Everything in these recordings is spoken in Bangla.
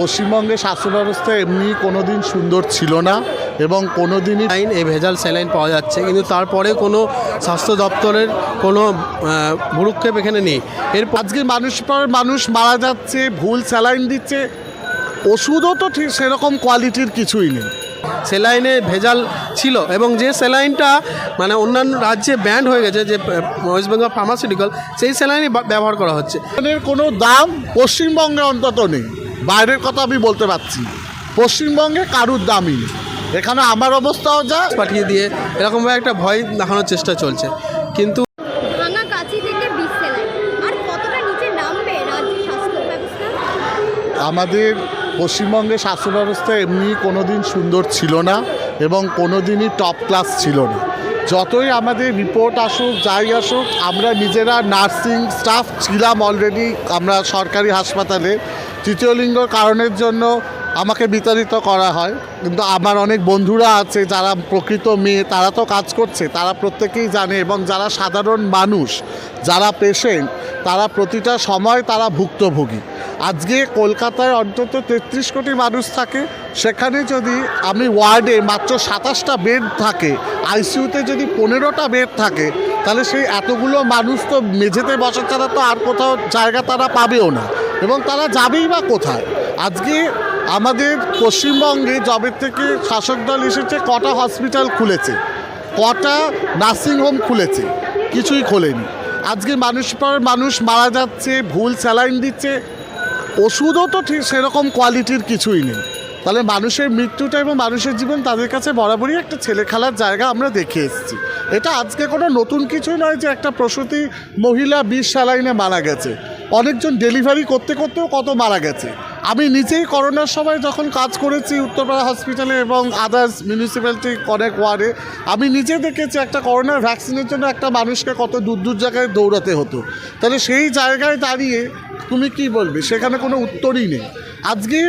পশ্চিমবঙ্গের স্বাস্থ্য ব্যবস্থা এমনি কোনো দিন সুন্দর ছিল না এবং কোনো দিনই স্যালাইন এই ভেজাল স্যালাইন পাওয়া যাচ্ছে। কিন্তু তারপরে কোনো স্বাস্থ্য দপ্তরের কোনো ভুরুক্ষেপ এখানে নেই। এর আজকে মানুষ পর মানুষ মারা যাচ্ছে ভুল স্যালাইন দিচ্ছে। ওষুধও তো ঠিক সেরকম কোয়ালিটির কিছুই নেই। স্যালাইনে ভেজাল ছিল এবং যে স্যালাইনটা মানে অন্যান্য রাজ্যে ব্যান্ড হয়ে গেছে যে ওয়েস্ট বেঙ্গল ফার্মাসিউটিক্যাল সেই স্যালাইনই ব্যবহার করা হচ্ছে। এর কোনো দাম পশ্চিমবঙ্গে অন্তত নেই। বাইরের কথা আমি বলতে পারছি পশ্চিমবঙ্গে কারুর দামই নেই। এখানে আমার অবস্থাও যা। পাঠিয়ে দিয়ে এরকমভাবে একটা ভয় দেখানোর চেষ্টা চলছে। কিন্তু আমাদের পশ্চিমবঙ্গের স্বাস্থ্য ব্যবস্থা এমনি কোনো দিন সুন্দর ছিল না এবং কোনো দিনই টপ ক্লাস ছিল না। যতই আমাদের রিপোর্ট আসুক যাই আসুক আমরা নিজেরা নার্সিং স্টাফ ছিলাম অলরেডি আমরা সরকারি হাসপাতালে। তৃতীয় লিঙ্গর কারণের জন্য আমাকে বিতাড়িত করা হয়। কিন্তু আমার অনেক বন্ধুরা আছে, যারা প্রকৃত মেয়ে, তারা তো কাজ করছে, তারা প্রত্যেকেই জানে এবং যারা সাধারণ মানুষ, যারা পেশেন্ট তারা প্রতিটা সময় তারা ভুক্তভোগী। আজকে কলকাতায় অন্তত তেত্রিশ কোটি মানুষ থাকে, সেখানে যদি আমি ওয়ার্ডে মাত্র সাতাশটা বেড থাকে আইসিইউতে যদি পনেরোটা বেড থাকে তাহলে সেই এতগুলো মানুষ তো মেঝেতে বসা ছাড়া তো আর কোথাও জায়গা তারা পাবেও না। এবং তারা যাবেই বা কোথায়? আজকে আমাদের পশ্চিমবঙ্গে জবের থেকে শাসক দল এসেছে, কটা হসপিটাল খুলেছে? কটা নার্সিংহোম খুলেছে? কিছুই খোলেনি। আজকে মানুষ পর মানুষ মারা যাচ্ছে, ভুল স্যালাইন দিচ্ছে। ওষুধও তো ঠিক সেরকম কোয়ালিটির কিছুই নেই। তাহলে মানুষের মৃত্যুটা এবং মানুষের জীবন তাদের কাছে বরাবরই একটা ছেলে খেলার জায়গা আমরা দেখে এসেছি। এটা আজকে কোনো নতুন কিছু নয় যে একটা প্রসূতি মহিলা বিষ স্যালাইনে মারা গেছে। অনেকজন ডেলিভারি করতে করতেও কত মারা গেছে। আমি নিজেই করোনার সময় যখন কাজ করেছি উত্তরপাড়া হসপিটালে এবং আদার্স মিউনিসিপ্যালিটি অনেক ওয়ার্ডে, আমি নিজে দেখেছি একটা করোনার ভ্যাকসিনের জন্য একটা মানুষকে কত দূর দূর জায়গায় দৌড়াতে হতো। তাহলে সেই জায়গায় দাঁড়িয়ে তুমি কি বলবে? সেখানে কোনো উত্তরই নেই। আজকে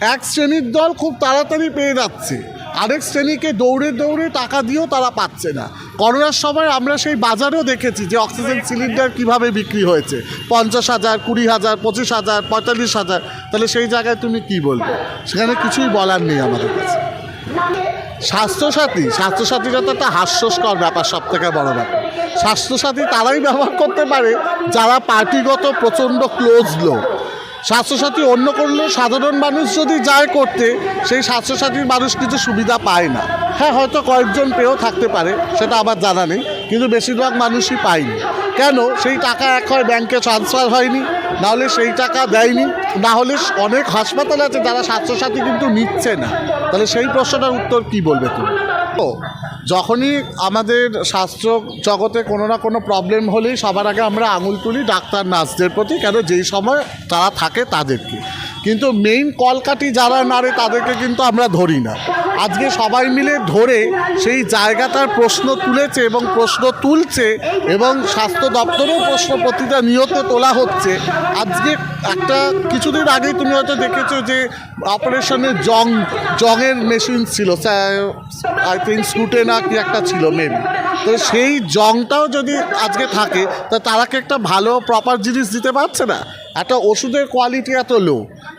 এক শ্রেণির দল খুব তাড়াতাড়ি পেয়ে যাচ্ছে। আরেক শ্রেণীকে দৌড়ে দৌড়ে টাকা দিয়েও তারা পাচ্ছে না। করোনার সময় আমরা সেই বাজারেও দেখেছি যে অক্সিজেন সিলিন্ডার কীভাবে বিক্রি হয়েছে। পঞ্চাশ হাজার, কুড়ি হাজার, পঁচিশ হাজার, পঁয়তাল্লিশ হাজার, তাহলে সেই জায়গায় তুমি কি বলবে? সেখানে কিছুই বলার নেই আমাদের কাছে। স্বাস্থ্যসাথী, স্বাস্থ্যসাথীরা তো একটা হাস্যস্কর ব্যাপার সব থেকে বড় ব্যাপার। স্বাস্থ্যসাথী তারাই ব্যবহার করতে পারে যারা পার্টিগত প্রচণ্ড ক্লোজ লোক। স্বাস্থ্যসাথী অন্য করলেও সাধারণ মানুষ যদি যায় করতে, সেই স্বাস্থ্যসাথীর মানুষ কিছু সুবিধা পায় না। হ্যাঁ হয়তো কয়েকজন পেয়েও থাকতে পারে, সেটা আমার জানা নেই, কিন্তু বেশিরভাগ মানুষই পায়নি। কেন? সেই টাকা এক হয় ব্যাংকে ট্রান্সফার হয়নি, নাহলে সেই টাকা দেয়নি না হলে অনেক হাসপাতাল আছে যারা স্বাস্থ্যসাথী কিন্তু নিচ্ছে না। তাহলে সেই প্রশ্নটার উত্তর কি বলবে তুমি? যখনই আমাদের স্বাস্থ্য জগতে কোনো না কোনো প্রবলেম হলেই সবার আগে আমরা আঙুল তুলি, ডাক্তার, নার্সদের প্রতি, কেন যেই সময় তারা থাকে তাদেরকে। কিন্তু মেইন কলকাটি যারা নাড়ে, তাদেরকে কিন্তু আমরা ধরি না। আজকে সবাই মিলে ধরে সেই জায়গাটার প্রশ্ন তুলেছে এবং প্রশ্ন তুলছে এবং স্বাস্থ্য দপ্তরেও প্রশ্ন প্রতিটা নিয়ত তোলা হচ্ছে। আজকে একটা কিছুদিন আগেই তুমি হয়তো দেখেছ যে অপারেশনের জং, জংয়ের মেশিন ছিল আই থিঙ্ক স্কুটে না কি একটা ছিল মেবি তো সেই জংটাও যদি আজকে থাকে, তা তারাকে একটা ভালো প্রপার জিনিস দিতে পারছে না? একটা ওষুধের কোয়ালিটি এত লো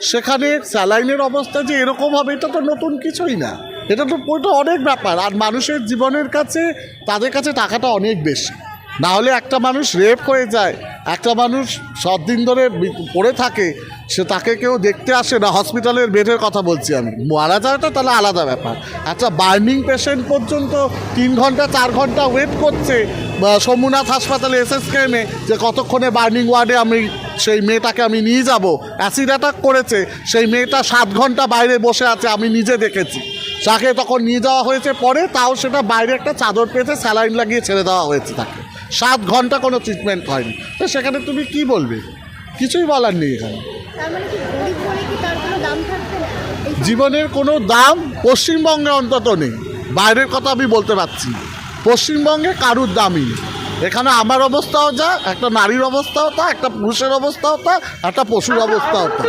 সেখানে স্যালাইনের অবস্থা যে এরকম হবে, এটা তো নতুন কিছুই না। এটা তো অনেক ব্যাপার। আর মানুষের জীবনের কাছে, তাদের কাছে টাকাটা অনেক বেশি। না হলে একটা মানুষ রেপ হয়ে যায়, একটা মানুষ সব দিন ধরে পড়ে থাকে, সে তাকে কেউ দেখতে আসে না হসপিটালের বেডের কথা বলছি আমি। মারা যাওয়াটা তাহলে আলাদা ব্যাপার। একটা বার্নিং পেশেন্ট পর্যন্ত তিন ঘণ্টা, চার ঘণ্টা ওয়েট করছে সোমনাথ হাসপাতালে এসএসকেএমে যে কতক্ষণে বার্নিং ওয়ার্ডে আমি, সেই মেয়েটাকে আমি নিয়ে যাব। অ্যাসিড অ্যাটাক করেছে, সেই মেয়েটা সাত ঘণ্টা বাইরে বসে আছে, আমি নিজে দেখেছি। তাকে তখন নিয়ে যাওয়া হয়েছে, পরে তাও সেটা বাইরে একটা চাদর পেতে স্যালাইন লাগিয়ে ছেড়ে দেওয়া হয়েছে তাকে। সাত ঘণ্টা কোনো ট্রিটমেন্ট হয়নি। তো সেখানে তুমি কি বলবে? কিছুই বলার নেই এখানে। তার মানে জীবনের কোনো দাম পশ্চিমবঙ্গে অন্তত নেই। বাইরের কথা আমি বলতে পারছি পশ্চিমবঙ্গে কারুর দামই নেই। এখানে আমার অবস্থাও যা একটা নারীর অবস্থাও তা একটা পুরুষের অবস্থাও তা একটা পশুর অবস্থাও তা।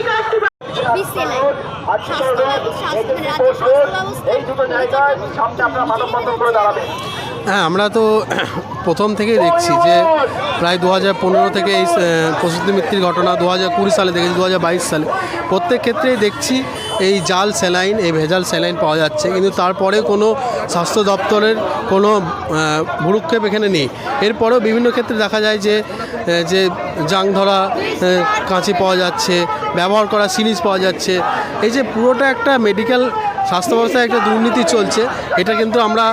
এই দুটো জায়গায় সামনে আপনারা মানববন্ধন করে দাঁড়াবেন। হ্যাঁ আমরা তো প্রথম থেকেই দেখছি যে প্রায় দু হাজার পনেরো থেকে এই প্রসূতি মৃত্যুর ঘটনা দু হাজার কুড়ি সালে দেখেছি, দু হাজার বাইশ সালে। প্রত্যেক ক্ষেত্রেই দেখছি এই জাল স্যালাইন, এই ভেজাল স্যালাইন পাওয়া যাচ্ছে। কিন্তু তারপরে কোনো স্বাস্থ্য দপ্তরের কোনো ভুরুক্ষেপ এখানে নেই। এরপরেও বিভিন্ন ক্ষেত্রে দেখা যায় যে যে জাং ধরা কাঁচি পাওয়া যাচ্ছে, ব্যবহার করা সিরিজ পাওয়া যাচ্ছে। এই যে পুরোটা একটা মেডিকেল স্বাস্থ্য ব্যবস্থায় একটা দুর্নীতি চলছে, এটা কিন্তু আমরা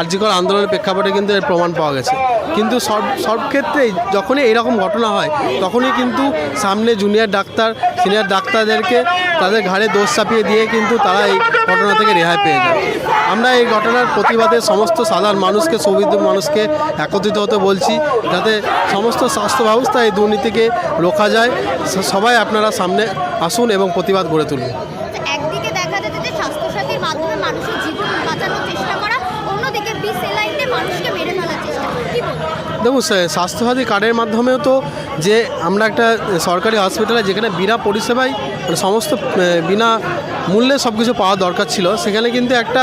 আর্যিকর আন্দোলনের প্রেক্ষাপটে কিন্তু এর প্রমাণ পাওয়া গেছে। কিন্তু সব সব ক্ষেত্রেই যখনই এইরকম ঘটনা হয়, তখনই কিন্তু সামনে জুনিয়র ডাক্তার সিনিয়র ডাক্তারদেরকে তাদের ঘাড়ে দোষ চাপিয়ে দিয়ে কিন্তু তারা এই ঘটনা থেকে রেহাই পেয়ে যায়। আমরা এই ঘটনার প্রতিবাদে সমস্ত সাধারণ মানুষকে সৌবিধ্য মানুষকে একত্রিত হতে বলছি, যাতে সমস্ত স্বাস্থ্য ব্যবস্থা এই দুর্নীতিকে রোখা যায়। সবাই আপনারা সামনে আসুন এবং প্রতিবাদ গড়ে তুলুন তো একদিকে দেখা যাচ্ছে যে স্বাস্থ্যসাথীর মাধ্যমে মানুষের জীবন বাঁচানোর চেষ্টা করা অন্যদিকে বিষ সেলাইন দিয়ে মানুষকে মেরে ফেলার চেষ্টা কি বলব দেখুন স্বাস্থ্যসাথী কার্ডের মাধ্যমেও তো যে আমরা একটা সরকারি হসপিটালে যেখানে বিনা পরিষেবায় মানে সমস্ত বিনা মূল্যে সব কিছু পাওয়া দরকার ছিল, সেখানে কিন্তু একটা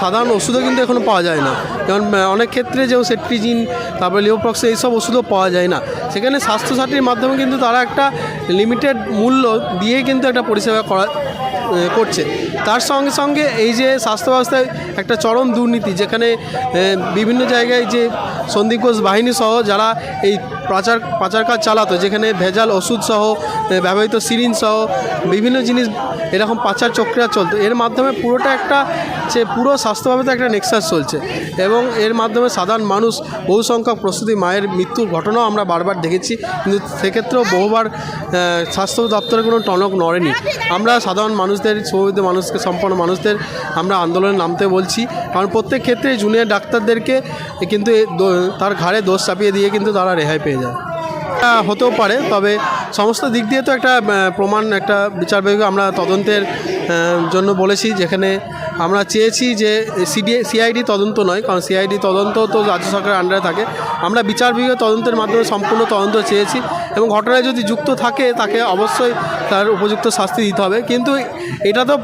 সাধারণ ওষুধও কিন্তু এখনও পাওয়া যায় না। যেমন অনেক ক্ষেত্রে যেমন সেট্রিজিন তারপরে লিওপ্রক্স এইসব ওষুধও পাওয়া যায় না। সেখানে স্বাস্থ্যসাথীর মাধ্যমে কিন্তু তারা একটা লিমিটেড মূল্য দিয়ে কিন্তু একটা পরিষেবা করা করছে। তার সঙ্গে সঙ্গে এই যে স্বাস্থ্য ব্যবস্থায় একটা চরম দুর্নীতি, যেখানে বিভিন্ন জায়গায় যে সন্দীপ ঘোষ বাহিনী সহ যারা এই পাচার পাচার কাজ চালাতো, যেখানে ভেজাল ওষুধ সহ ব্যবহৃত সিরিঞ্জ সহ বিভিন্ন জিনিস এরকম পাচার চক্রিয়া চলতো। এর মাধ্যমে পুরোটা একটা যে পুরো স্বাস্থ্যভাবে একটা নেক্সাস চলছে এবং এর মাধ্যমে সাধারণ মানুষ বহু সংখ্যক প্রস্তুতি মায়ের মৃত্যুর ঘটনাও আমরা বারবার দেখেছি। কিন্তু সেক্ষেত্রেও বহুবার স্বাস্থ্য দপ্তরে কোনো টনক নড়েনি। আমরা সাধারণ মানুষদের সৌবিধ মানুষকে, সম্পন্ন মানুষদের আমরা আন্দোলনে নামতে বলছি। কারণ প্রত্যেক ক্ষেত্রে জুনিয়র ডাক্তারদেরকে কিন্তু তার ঘাড়ে দোষ চাপিয়ে দিয়ে কিন্তু তারা রেহাই পেয়ে যায়। হতেও পারে, তবে সমস্ত দিক দিয়ে তো একটা প্রমাণ, একটা বিচার বিভাগ আমরা তদন্তের জন্য বলেছি, যেখানে আমরা চেয়েছি যে সিডি, সিআইডি তদন্ত নয়, কারণ সিআইডি তদন্ত তো রাজ্য সরকারের আন্ডারে থাকে। আমরা বিচার বিভাগের তদন্তের মাধ্যমে সম্পূর্ণ তদন্ত চেয়েছি এবং ঘটনায় যদি যুক্ত থাকে, তাকে অবশ্যই তার উপযুক্ত শাস্তি দিতে হবে। কিন্তু এটা তো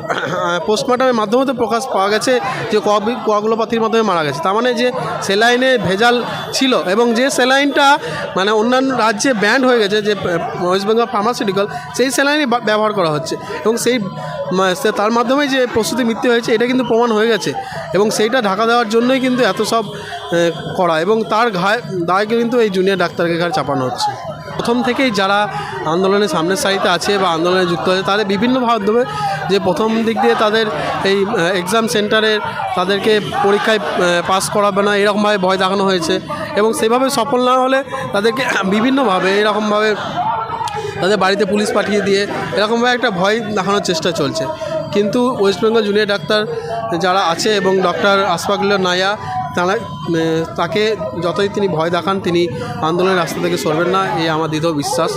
পোস্টমর্টমের মাধ্যমে তো প্রকাশ পাওয়া গেছে যে কোয়াগুলোপাতির মাধ্যমে মারা গেছে। তার মানে যে সেলাইনে ভেজাল ছিল এবং যে সেলাইনটা মানে অন্যান্য রাজ্যে ব্যান্ড হয়ে গেছে, যে ওয়েস্ট বেঙ্গল ফার্মাসিউটিক্যাল সেই সেলাইনই ব্যবহার করা হচ্ছে। এবং সেই তার মাধ্যমে যে প্রস্তুতি মৃত্যু হয়েছে, এটা কিন্তু প্রমাণ হয়ে গেছে। এবং সেইটা ঢাকা দেওয়ার জন্যই কিন্তু এত সব করা। এবং তার ঘায়, দায়কে কিন্তু এই জুনিয়র ডাক্তারকে ঘাড়ে চাপানো হচ্ছে। প্রথম থেকেই যারা আন্দোলনের সামনের সারিতে আছে বা আন্দোলনে যুক্ত আছে, তাদের বিভিন্ন মাধ্যমে যে প্রথম দিক দিয়ে তাদের এই এক্সাম সেন্টারের তাদেরকে পরীক্ষায় পাস করাবে না, এরকমভাবে ভয় দেখানো হয়েছে। এবং সেভাবে সফল না হলে তাদেরকে বিভিন্নভাবে, এরকমভাবে তাদের বাড়িতে পুলিশ পাঠিয়ে দিয়ে এরকমভাবে একটা ভয় দেখানোর চেষ্টা চলছে। কিন্তু ওয়েস্ট বেঙ্গল জুনিয়র ডাক্তার যারা আছে এবং ডক্টর আসফাকুল্লা নায়া তারা তাকে যতই তিনি ভয় দেখান, তিনি আন্দোলনের রাস্তা থেকে সরবেন না, এই আমার দৃঢ় বিশ্বাস।